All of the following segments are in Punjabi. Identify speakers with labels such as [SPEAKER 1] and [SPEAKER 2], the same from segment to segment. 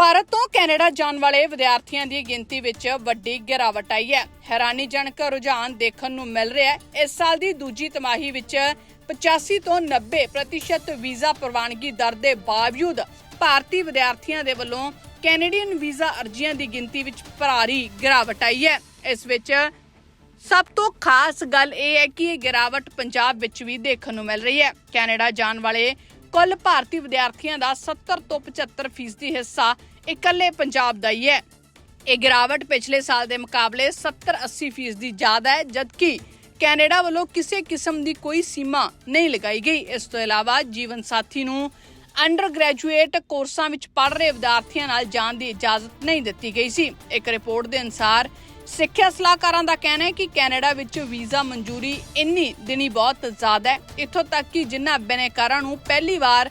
[SPEAKER 1] ਭਾਰਤ ਤੋਂ ਕੈਨੇਡਾ ਜਾਣ ਵਾਲੇ ਵਿਦਿਆਰਥੀਆਂ ਦੀ ਗਿਣਤੀ ਵਿੱਚ ਵੱਡੀ ਗਿਰਾਵਟ ਆਈ ਹੈ। ਹੈਰਾਨੀਜਨਕ ਰੁਝਾਨ ਦੇਖਣ ਨੂੰ ਮਿਲ ਰਿਹਾ ਹੈ। ਇਸ ਸਾਲ ਦੀ ਦੂਜੀ ਤਿਮਾਹੀ ਵਿੱਚ 85 ਤੋਂ 90% ਵੀਜ਼ਾ ਪ੍ਰਵਾਨਗੀ ਦਰ ਦੇ ਬਾਵਜੂਦ ਭਾਰਤੀ ਵਿਦਿਆਰਥੀਆਂ ਦੇ ਵੱਲੋਂ ਕੈਨੇਡੀਅਨ ਵੀਜ਼ਾ ਅਰਜ਼ੀਆਂ ਦੀ ਗਿਣਤੀ ਵਿੱਚ ਭਾਰੀ ਗਿਰਾਵਟ ਆਈ ਹੈ। ਇਸ ਵਿੱਚ ਸਭ ਤੋਂ ਖਾਸ ਗੱਲ ਇਹ ਹੈ ਕਿ ਇਹ ਗਿਰਾਵਟ ਪੰਜਾਬ ਵਿੱਚ ਵੀ ਦੇਖਣ ਨੂੰ ਮਿਲ ਰਹੀ ਹੈ। ਕੈਨੇਡਾ ਜਾਣ ਵਾਲੇ ਕੁੱਲ ਭਾਰਤੀ ਵਿਦਿਆਰਥੀਆਂ ਦਾ 70 ਤੋਂ 75% ਹਿੱਸਾ ਇਕੱਲੇ ਪੰਜਾਬ ਦਾ ਹੀ ਹੈ। ਇਹ ਗਿਰਾਵਟ ਪਿਛਲੇ ਸਾਲ ਦੇ ਮੁਕਾਬਲੇ 70-80 ਫੀਸਦੀ ਜ਼ਿਆਦਾ ਹੈ, ਜਦਕਿ ਕੈਨੇਡਾ ਵੱਲੋਂ ਕਿਸੇ ਕਿਸਮ ਦੀ ਕੋਈ ਸੀਮਾ ਨਹੀਂ ਲਗਾਈ ਗਈ। ਇਸ ਤੋਂ ਇਲਾਵਾ ਜੀਵਨ ਸਾਥੀ ਨੂੰ ਅੰਡਰ ਗ੍ਰੈਜੂਏਟ ਕੋਰਸਾਂ ਵਿੱਚ ਪੜ੍ਹ ਰਹੇ ਵਿਦਿਆਰਥੀਆਂ ਨਾਲ ਜਾਣ ਦੀ ਇਜਾਜ਼ਤ ਨਹੀਂ ਦਿੱਤੀ ਗਈ ਸੀ। ਇੱਕ ਰਿਪੋਰਟ ਦੇ ਅਨੁਸਾਰ ਸਿੱਖਿਆ ਸਲਾਹਕਾਰਾਂ ਦਾ ਕਹਿਣਾ ਹੈ ਕਿ ਕੈਨੇਡਾ ਵਿੱਚ ਵੀਜ਼ਾ ਮਨਜ਼ੂਰੀ ਇੰਨੀ ਦਿਨੀ ਬਹੁਤ ਜ਼ਿਆਦਾ ਹੈ। ਇੱਥੋਂ ਤੱਕ ਕਿ ਜਿਨ੍ਹਾਂ ਬਿਨੈਕਾਰਾਂ ਨੂੰ ਪਹਿਲੀ ਵਾਰ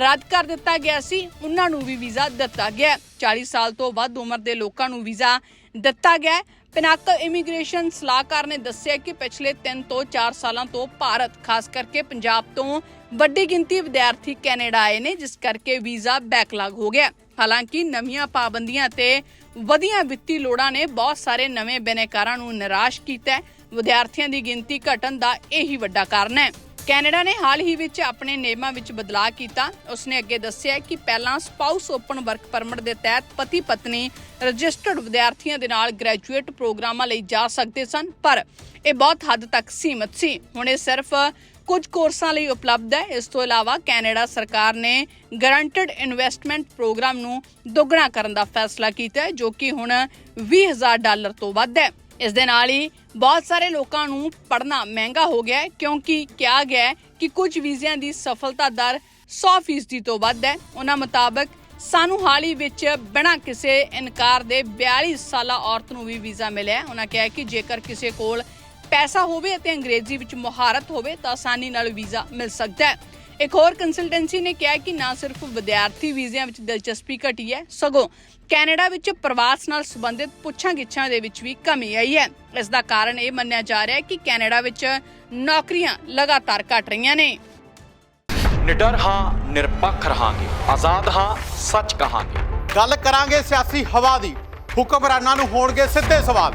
[SPEAKER 1] ਰੱਦ ਕਰ ਦਿੱਤਾ ਗਿਆ ਸੀ, ਉਹਨਾਂ ਨੂੰ ਵੀ ਵੀਜ਼ਾ ਦਿੱਤਾ ਗਿਆ 40 ਸਾਲ ਤੋਂ ਵੱਧ ਉਮਰ ਦੇ ਲੋਕਾਂ ਨੂੰ ਵੀਜ਼ਾ ਦਿੱਤਾ ਗਿਆ ਪਿਨਾਕ ਇਮੀਗ੍ਰੇਸ਼ਨ ਸਲਾਹਕਾਰ ਨੇ ਦੱਸਿਆ ਕਿ ਪਿਛਲੇ 3 ਤੋਂ 4 ਸਾਲਾਂ ਤੋਂ ਭਾਰਤ, ਖਾਸ ਕਰਕੇ ਪੰਜਾਬ ਤੋਂ ਵੱਡੀ ਗਿਣਤੀ ਵਿਦਿਆਰਥੀ ਕੈਨੇਡਾ ਆਏ ਨੇ, ਜਿਸ ਕਰਕੇ ਵੀਜ਼ਾ ਬੈਕਲਾਗ ਹੋ ਗਿਆ ਹਾਲਾਂਕਿ ਨਵੀਆਂ ਪਾਬੰਦੀਆਂ ਤੇ ਵਧੀਆਂ ਵਿੱਤੀ ਲੋੜਾਂ ਨੇ ਬਹੁਤ ਸਾਰੇ ਨਵੇਂ ਬਿਨੈਕਾਰਾਂ ਨੂੰ ਨਿਰਾਸ਼ ਕੀਤਾ ਹੈ। ਵਿਦਿਆਰਥੀਆਂ ਦੀ ਗਿਣਤੀ ਘਟਣ ਦਾ ਇਹੀ ਵੱਡਾ ਕਾਰਨ ਹੈ। ਕੈਨੇਡਾ ਨੇ ਹਾਲ ਹੀ ਵਿੱਚ ਆਪਣੇ ਨਿਯਮਾਂ ਵਿੱਚ ਬਦਲਾਅ ਕੀਤਾ। ਉਸਨੇ ਅੱਗੇ ਦੱਸਿਆ ਕਿ ਪਹਿਲਾਂ ਸਪਾਊਸ ਓਪਨ ਵਰਕ ਪਰਮਿਟ ਦੇ ਤਹਿਤ ਪਤੀ ਪਤਨੀ ਰਜਿਸਟਰਡ ਵਿਦਿਆਰਥੀਆਂ ਦੇ ਨਾਲ ਗ੍ਰੈਜੂਏਟ ਪ੍ਰੋਗਰਾਮਾਂ ਲਈ ਜਾ ਸਕਦੇ ਸਨ, ਪਰ ਇਹ ਬਹੁਤ ਹੱਦ ਤੱਕ ਸੀਮਤ ਸੀ। ਹੁਣ ਇਹ ਸਿਰਫ ਕੁਝ ਕੋਰਸਾਂ ਲਈ ਉਪਲਬਧ ਹੈ। ਇਸ ਤੋਂ ਇਲਾਵਾ ਕੈਨੇਡਾ ਸਰਕਾਰ ਨੇ ਗਰੰਟਡ ਇਨਵੈਸਟਮੈਂਟ ਪ੍ਰੋਗਰਾਮ ਨੂੰ ਦੁੱਗਣਾ ਕਰਨ ਦਾ ਫੈਸਲਾ ਕੀਤਾ ਹੈ, ਜੋ ਕਿ ਹੁਣ 20000 ਡਾਲਰ ਤੋਂ ਵੱਧ ਹੈ। ਇਸ ਦੇ ਨਾਲ ਹੀ ਬਹੁਤ ਸਾਰੇ ਲੋਕਾਂ ਨੂੰ ਪੜ੍ਹਨਾ ਮਹਿੰਗਾ ਹੋ ਗਿਆ ਹੈ, ਕਿਉਂਕਿ ਕਿਹਾ ਗਿਆ ਹੈ ਕਿ ਕੁਝ ਵੀਜ਼ਿਆਂ ਦੀ ਸਫਲਤਾ ਦਰ 100% ਤੋਂ ਵੱਧ ਹੈ। ਉਹਨਾਂ ਮੁਤਾਬਕ ਸਾਨੂੰ ਹਾਲ ਹੀ ਵਿੱਚ ਬਿਨਾਂ ਕਿਸੇ ਇਨਕਾਰ ਦੇ 42 ਸਾਲਾ ਔਰਤ ਨੂੰ ਵੀ ਵੀਜ਼ਾ ਮਿਲਿਆ ਹੈ। ਉਹਨਾਂ ਕਿਹਾ ਕਿ ਜੇਕਰ ਕਿਸੇ ਕੋਲ ਪੈਸਾ ਹੋਵੇ ਅਤੇ ਅੰਗਰੇਜ਼ੀ ਵਿੱਚ ਮੁਹਾਰਤ ਹੋਵੇ ਤਾਂ ਆਸਾਨੀ ਨਾਲ ਵੀਜ਼ਾ ਮਿਲ ਸਕਦਾ ਹੈ। ਇੱਕ ਹੋਰ ਕੰਸਲਟੈਂਸੀ ਨੇ ਕਿਹਾ ਕਿ ਨਾ ਸਿਰਫ ਵਿਦਿਆਰਥੀ ਵੀਜ਼ਿਆਂ ਵਿੱਚ ਦਿਲਚਸਪੀ ਘਟੀ ਹੈ ਸਗੋਂ ਕੈਨੇਡਾ ਵਿੱਚ ਪ੍ਰਵਾਸ ਨਾਲ ਸੰਬੰਧਿਤ ਪੁੱਛਾਂ ਗਿੱਛਾਂ ਦੇ ਵਿੱਚ ਵੀ ਕਮੀ ਆਈ ਹੈ। ਇਸ ਦਾ ਕਾਰਨ ਇਹ ਮੰਨਿਆ ਜਾ ਰਿਹਾ ਹੈ ਕਿ ਕੈਨੇਡਾ ਵਿੱਚ ਨੌਕਰੀਆਂ ਲਗਾਤਾਰ ਘਟ ਰਹੀਆਂ ਨੇ।
[SPEAKER 2] ਨਿਡਰ ਹਾਂ ਨਿਰਪੱਖ ਰਹਾਂਗੇ। ਆਜ਼ਾਦ ਹਾਂ ਸੱਚ ਕਹਾਂਗੇ।
[SPEAKER 3] ਗੱਲ ਕਰਾਂਗੇ ਸਿਆਸੀ ਹਵਾ ਦੀ। ਹੁਕਮਰਾਨਾਂ ਨੂੰ ਹੋਣਗੇ ਸਿੱਧੇ ਸਵਾਲ।